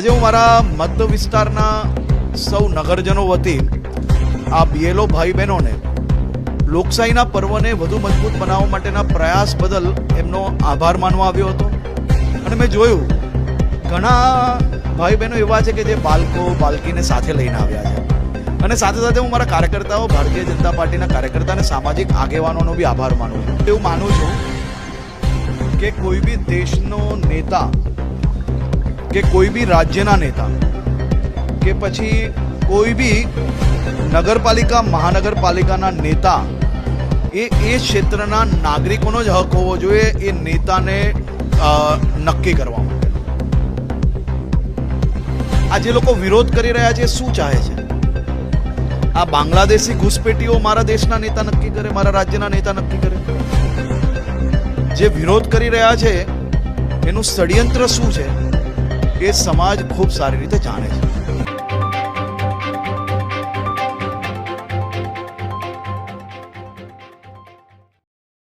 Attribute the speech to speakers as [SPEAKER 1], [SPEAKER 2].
[SPEAKER 1] આજે હું મારા મત વિસ્તારના સૌ નગરજનો વતી આ બીએલઓ ભાઈ બહેનોને લોકશાહીના પર્વને વધુ મજબૂત બનાવવા માટેના પ્રયાસ બદલ એમનો આભાર માનવા આવ્યો હતો. અને મેં જોયું, ઘણા ભાઈ બહેનો એવા છે કે જે બાળકો બાળકીને સાથે લઈને આવ્યા છે. અને સાથે સાથે હું મારા કાર્યકર્તાઓ, ભારતીય જનતા પાર્ટીના કાર્યકર્તા અને સામાજિક આગેવાનોનો બી આભાર માનું છું. એવું માનું છું કે કોઈ બી દેશનો નેતા કે કોઈ બી રાજ્યના નેતા કે પછી કોઈ બી નગરપાલિકા, મહાનગરપાલિકાના નેતા, એ એ ક્ષેત્રના નાગરિકોનો જ હક હોવો જોઈએ એ નેતાને નક્કી કરવા માટે. આ જે લોકો વિરોધ કરી રહ્યા છે શું ચાહે છે? આ બાંગ્લાદેશી ઘુસપેટીઓ મારા દેશના નેતા નક્કી કરે, મારા રાજ્યના નેતા નક્કી કરે? જે વિરોધ કરી રહ્યા છે, એનું ષડયંત્ર શું છે? એ સમાજ ખૂબ સારી રીતે જાણે છે.